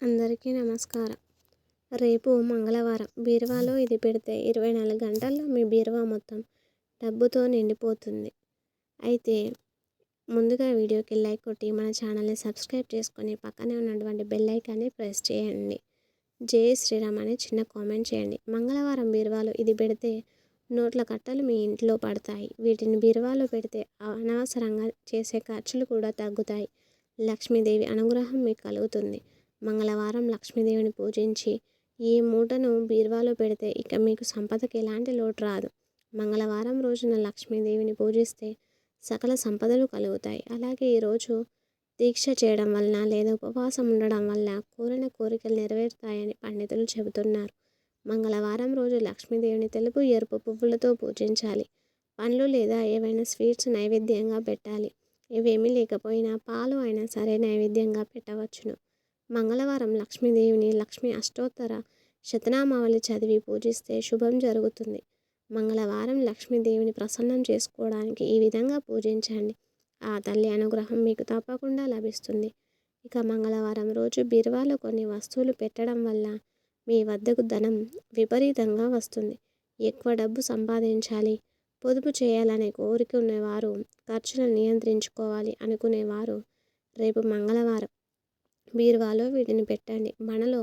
అందరికీ నమస్కారం. రేపు మంగళవారం బీరువాలో ఇది పెడితే ఇరవై నాలుగు గంటల్లో మీ బీరువా మొత్తం డబ్బుతో నిండిపోతుంది. అయితే ముందుగా వీడియోకి లైక్ కొట్టి మన ఛానల్ని సబ్స్క్రైబ్ చేసుకొని పక్కనే ఉన్నటువంటి బెల్ ఐకాన్ని ప్రెస్ చేయండి. జై శ్రీరామ్ అని చిన్న కామెంట్ చేయండి. మంగళవారం బీరువాలో ఇది పెడితే నోట్ల కట్టలు మీ ఇంట్లో పడతాయి. వీటిని బీరువాలో పెడితే అనవసరంగా చేసే ఖర్చులు కూడా తగ్గుతాయి. లక్ష్మీదేవి అనుగ్రహం మీకు కలుగుతుంది. మంగళవారం లక్ష్మీదేవిని పూజించి ఈ మూటను బీరువాలో పెడితే ఇక మీకు సంపదకి ఎలాంటి లోటు రాదు. మంగళవారం రోజున లక్ష్మీదేవిని పూజిస్తే సకల సంపదలు కలుగుతాయి. అలాగే ఈరోజు దీక్ష చేయడం వలన లేదా ఉపవాసం ఉండడం వల్ల కోరిన కోరికలు నెరవేరుతాయని పండితులు చెబుతున్నారు. మంగళవారం రోజు లక్ష్మీదేవిని తెలుపు ఎరుపు పువ్వులతో పూజించాలి. పండ్లు లేదా ఏవైనా స్వీట్స్ నైవేద్యంగా పెట్టాలి. ఇవేమీ లేకపోయినా పాలు అయినా సరే నైవేద్యంగా పెట్టవచ్చును. మంగళవారం లక్ష్మీదేవిని లక్ష్మీ అష్టోత్తర శతనామావళి చదివి పూజిస్తే శుభం జరుగుతుంది. మంగళవారం లక్ష్మీదేవిని ప్రసన్నం చేసుకోవడానికి ఈ విధంగా పూజించండి. ఆ తల్లి అనుగ్రహం మీకు తప్పకుండా లభిస్తుంది. ఇక మంగళవారం రోజు బీరువాలో కొన్ని వస్తువులు పెట్టడం వల్ల మీ వద్దకు ధనం విపరీతంగా వస్తుంది. ఎక్కువ డబ్బు సంపాదించాలి. పొదుపు చేయాలనే కోరిక ఉన్నవారు ఖర్చులను నియంత్రించుకోవాలి అనుకునేవారు రేపు మంగళవారం బీరువాలో వీటిని పెట్టండి. మనలో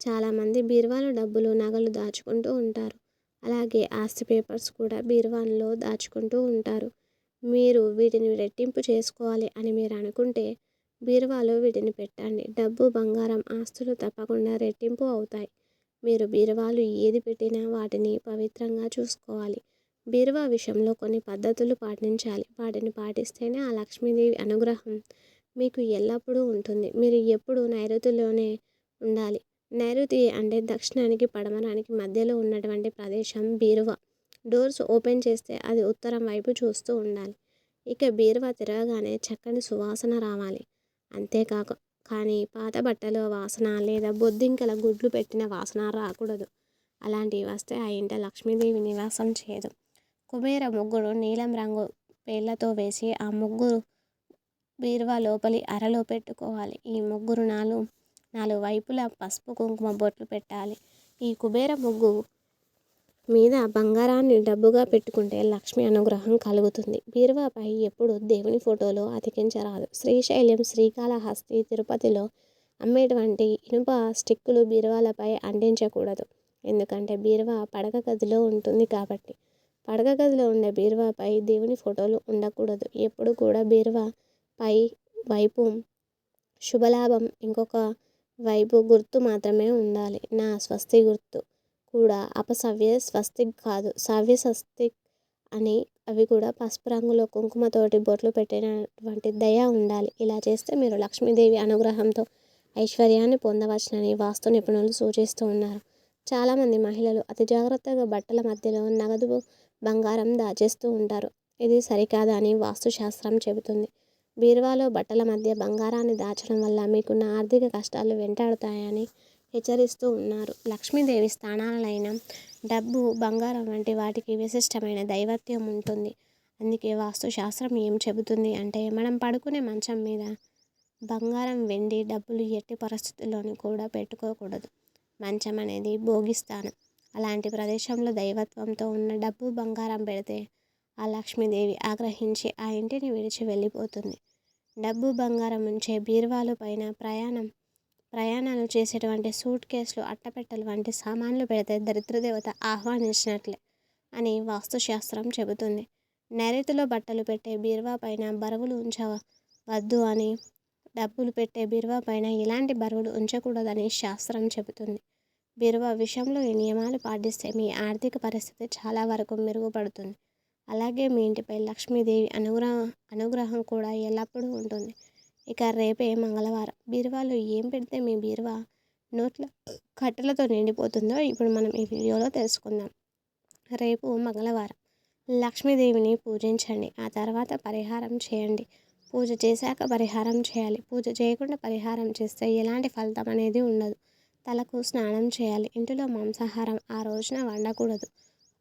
చాలామంది బీరువాలో డబ్బులు నగలు దాచుకుంటూ ఉంటారు. అలాగే ఆస్తి పేపర్స్ కూడా బీరువాలో దాచుకుంటూ ఉంటారు. మీరు వీటిని రెట్టింపు చేసుకోవాలి అని మీరు అనుకుంటే బీరువాలో వీటిని పెట్టండి. డబ్బు బంగారం ఆస్తులు తప్పకుండా రెట్టింపు అవుతాయి. మీరు బీరువాలు ఏది పెట్టినా వాటిని పవిత్రంగా చూసుకోవాలి. బీరువా విషయంలో కొన్ని పద్ధతులు పాటించాలి. వాటిని పాటిస్తేనే ఆ లక్ష్మీదేవి అనుగ్రహం మీకు ఎల్లప్పుడూ ఉంటుంది. మీరు ఎప్పుడూ నైరుతిలోనే ఉండాలి. నైరుతి అంటే దక్షిణానికి పడమరానికి మధ్యలో ఉన్నటువంటి ప్రదేశం బీరువా. డోర్స్ ఓపెన్ చేస్తే అది ఉత్తరం వైపు చూస్తూ ఉండాలి. ఇక బీరువా తిరగగానే చక్కని సువాసన రావాలి. అంతేకాక కానీ పాత బట్టల వాసన లేదా బొద్దింకల గుడ్లు పెట్టిన వాసన రాకూడదు. అలాంటివి వస్తే ఆ ఇంట లక్ష్మీదేవి నివాసం చేయదు. కుబేర ముగ్గురు నీలం రంగు పేర్లతో వేసి ఆ ముగ్గురు బీరువా లోపలి అరలో పెట్టుకోవాలి. ఈ ముగ్గురు నాలుగు నాలుగు వైపులా పసుపు కుంకుమ బొట్లు పెట్టాలి. ఈ కుబేర ముగ్గు మీద బంగారాన్ని డబ్బుగా పెట్టుకుంటే లక్ష్మి అనుగ్రహం కలుగుతుంది. బీరువాపై ఎప్పుడు దేవుని ఫోటోలో అతికించరాదు. శ్రీశైలం శ్రీకాళహస్తి తిరుపతిలో అమ్మేటువంటి ఇనుప స్టిక్కులు బీరువాలపై అంటించకూడదు. ఎందుకంటే బీరువా పడక గదిలో ఉంటుంది కాబట్టి. పడక గదిలో ఉండే బీరువాపై దేవుని ఫోటోలు ఉండకూడదు. ఎప్పుడు కూడా బీరువా పై వైపు శుభలాభం ఇంకొక వైపు గుర్తు మాత్రమే ఉండాలి. నా స్వస్తి గుర్తు కూడా అపసవ్య స్వస్తిక్ కాదు. సవ్య స్వస్తిక్ అని అవి కూడా పసుపు రంగులో కుంకుమతోటి బొట్లు పెట్టినటువంటి దయ ఉండాలి. ఇలా చేస్తే మీరు లక్ష్మీదేవి అనుగ్రహంతో ఐశ్వర్యాన్ని పొందవచ్చునని వాస్తు నిపుణులు సూచిస్తూ ఉన్నారు. చాలామంది మహిళలు అతి జాగ్రత్తగా బట్టల మధ్యలో నగదు బంగారం దాచేస్తూ ఉంటారు. ఇది సరికాదని అని వాస్తుశాస్త్రం చెబుతుంది. బీరువాలో బట్టల మధ్య బంగారాన్ని దాచడం వల్ల మీకున్న ఆర్థిక కష్టాలు వెంటాడుతాయని హెచ్చరిస్తూ ఉన్నారు. లక్ష్మీదేవి స్థానాలైన డబ్బు బంగారం వంటి వాటికి విశిష్టమైన దైవత్యం ఉంటుంది. అందుకే వాస్తుశాస్త్రం ఏం చెబుతుంది అంటే మనం పడుకునే మంచం మీద బంగారం వెండి డబ్బులు ఎట్టి పరిస్థితుల్లోనూ కూడా పెట్టుకోకూడదు. మంచం అనేది భోగిస్తాను అలాంటి ప్రదేశంలో దైవత్వంతో ఉన్న డబ్బు బంగారం పెడితే ఆ లక్ష్మీదేవి ఆగ్రహించి ఆ ఇంటిని విడిచి వెళ్ళిపోతుంది. డబ్బు బంగారం ఉంచే బీరువాలు పైన ప్రయాణం ప్రయాణాలు చేసేటువంటి సూట్ కేసులు అట్టపెట్టెలు వంటి సామాన్లు పెడితే దరిద్రదేవత ఆహ్వానించినట్లే అని వాస్తుశాస్త్రం చెబుతుంది. నైరుతిలో బట్టలు పెట్టే బీరువా పైన బరువులు ఉంచవద్దు అని డబ్బులు పెట్టే బీరువా పైన ఇలాంటి బరువులు ఉంచకూడదని శాస్త్రం చెబుతుంది. బీరువా విషయంలో ఈ నియమాలు పాటిస్తే మీ ఆర్థిక పరిస్థితి చాలా వరకు మెరుగుపడుతుంది. అలాగే మీ ఇంటిపై లక్ష్మీదేవి అనుగ్రహ అనుగ్రహం కూడా ఎల్లప్పుడూ ఉంటుంది. ఇక రేపే మంగళవారం. బీరువాలో ఏం పెడితే మీ బీరువా నోట్ల కట్టెలతో నిండిపోతుందో ఇప్పుడు మనం ఈ వీడియోలో తెలుసుకుందాం. రేపు మంగళవారం. లక్ష్మీదేవిని పూజించండి. ఆ తర్వాత పరిహారం చేయండి. పూజ చేశాక పరిహారం చేయాలి. పూజ చేయకుండా పరిహారం చేస్తే ఎలాంటి ఫలితం అనేది ఉండదు. తలకు స్నానం చేయాలి. ఇంటిలో మాంసాహారం ఆ రోజున వండకూడదు.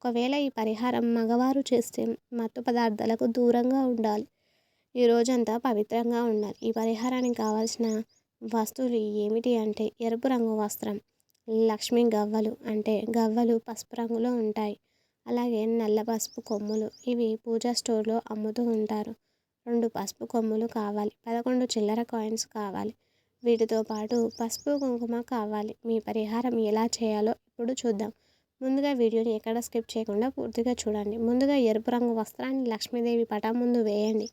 ఒకవేళ ఈ పరిహారం మగవారు చేస్తే మత్తు పదార్థాలకు దూరంగా ఉండాలి. ఈ రోజంతా పవిత్రంగా ఉండాలి. ఈ పరిహారానికి కావాల్సిన వస్తువులు ఏమిటి అంటే ఎరుపు రంగు వస్త్రం లక్ష్మీ గవ్వలు అంటే గవ్వలు పసుపు రంగులో ఉంటాయి. అలాగే నల్ల పసుపు కొమ్ములు ఇవి పూజా స్టోర్లో అమ్ముతూ ఉంటారు. రెండు పసుపు కొమ్ములు కావాలి. పదకొండు చిల్లర కాయిన్స్ కావాలి. వీటితో పాటు పసుపు కుంకుమ కావాలి. మీ పరిహారం ఎలా చేయాలో ఇప్పుడు చూద్దాం. ముందుగా వీడియోని ఎక్కడ స్కిప్ చేయకుండా పూర్తిగా చూడండి. ముందుగా ఎరుపు రంగు వస్త్రాన్ని లక్ష్మీదేవి పటం ముందు వేయండి.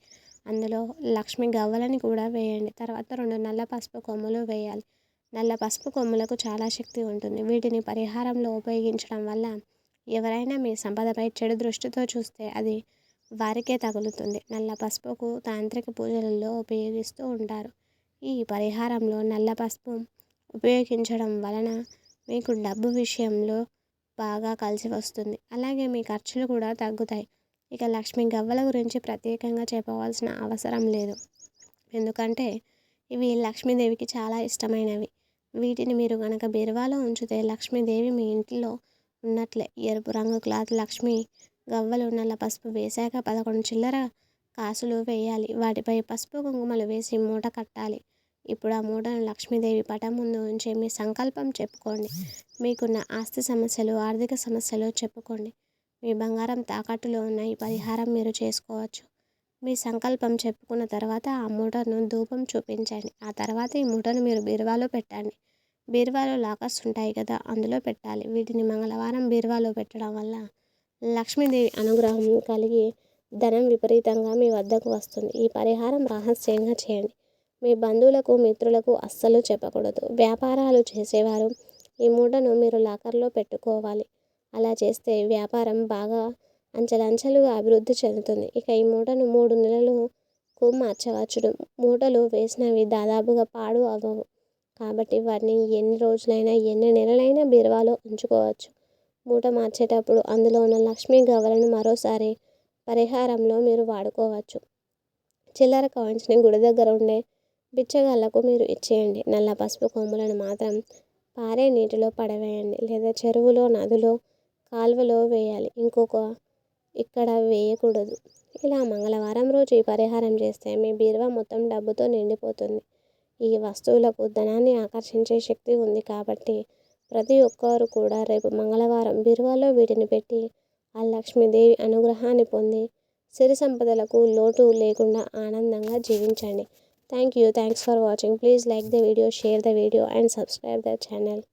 అందులో లక్ష్మి గవ్వలని కూడా వేయండి. తర్వాత రెండు నల్ల పసుపు కొమ్ములు వేయాలి. నల్ల పసుపు కొమ్ములకు చాలా శక్తి ఉంటుంది. వీటిని పరిహారంలో ఉపయోగించడం వల్ల ఎవరైనా మీ సంపదపై చెడు దృష్టితో చూస్తే అది వారికే తగులుతుంది. నల్ల పసుపుకు తాంత్రిక పూజలలో ఉపయోగిస్తూ ఉంటారు. ఈ పరిహారంలో నల్ల పసుపు ఉపయోగించడం వలన మీకు డబ్బు విషయంలో బాగా కలిసి వస్తుంది. అలాగే మీ ఖర్చులు కూడా తగ్గుతాయి. ఇక లక్ష్మీ గవ్వల గురించి ప్రత్యేకంగా చెప్పవలసిన అవసరం లేదు. ఎందుకంటే ఇవి లక్ష్మీదేవికి చాలా ఇష్టమైనవి. వీటిని మీరు కనుక బీరువాలో ఉంచితే లక్ష్మీదేవి మీ ఇంట్లో ఉన్నట్లే. ఎరుపు రంగు క్లాత్ లక్ష్మి గవ్వలు నల్ల పసుపు వేశాక పదకొండు చిల్లర కాసులు వేయాలి. వాటిపై పసుపు కుంకుమలు వేసి మూట కట్టాలి. ఇప్పుడు ఆ మూటను లక్ష్మీదేవి పటం ముందు ఉంచి మీ సంకల్పం చెప్పుకోండి. మీకున్న ఆస్తి సమస్యలు ఆర్థిక సమస్యలు చెప్పుకోండి. మీ బంగారం తాకట్టులో ఉన్న ఈ పరిహారం మీరు చేసుకోవచ్చు. మీ సంకల్పం చెప్పుకున్న తర్వాత ఆ మూటను ధూపం చూపించండి. ఆ తర్వాత ఈ మూటను మీరు బీరువాలో పెట్టండి. బీరువాలో లాకర్స్ ఉంటాయి కదా అందులో పెట్టాలి. వీటిని మంగళవారం బీరువాలో పెట్టడం వల్ల లక్ష్మీదేవి అనుగ్రహం కలిగి ధనం విపరీతంగా మీ వద్దకు వస్తుంది. ఈ పరిహారం రహస్యంగా చేయండి. మీ బంధువులకు మిత్రులకు అస్సలు చెప్పకూడదు. వ్యాపారాలు చేసేవారు ఈ మూటను మీరు లాకర్లో పెట్టుకోవాలి. అలా చేస్తే వ్యాపారం బాగా అంచెలంచెలుగా అభివృద్ధి చెందుతుంది. ఇక ఈ మూటను మూడు నెలలకు మార్చవచ్చు మూటలు వేసినవి దాదాపుగా పాడు అవ్వవు. కాబట్టి వాటిని ఎన్ని రోజులైనా ఎన్ని నెలలైనా బీరువాలో ఉంచుకోవచ్చు. మూట మార్చేటప్పుడు అందులో ఉన్న లక్ష్మీ గవ్వలను మరోసారి పరిహారంలో మీరు వాడుకోవచ్చు. చిల్లర కాయిన్స్ని గుడి దగ్గర ఉండే బిచ్చగాళ్ళకు మీరు ఇచ్చేయండి. నల్ల పసుపు కొమ్ములను మాత్రం పారే నీటిలో పడవేయండి. లేదా చెరువులో నదిలో కాలువలో వేయాలి. ఇంకొక ఇక్కడ వేయకూడదు. ఇలా మంగళవారం రోజు ఈ పరిహారం చేస్తే మీ బీరువా మొత్తం డబ్బుతో నిండిపోతుంది. ఈ వస్తువులకు ధనాన్ని ఆకర్షించే శక్తి ఉంది కాబట్టి ప్రతి ఒక్కరు కూడా రేపు మంగళవారం బీరువాలో వీటిని పెట్టి ఆ లక్ష్మీదేవి అనుగ్రహాన్ని పొంది సిరి సంపదలకు లోటు లేకుండా ఆనందంగా జీవించండి. Thank you. Thanks for watching. Please like the video, share the video and subscribe the channel.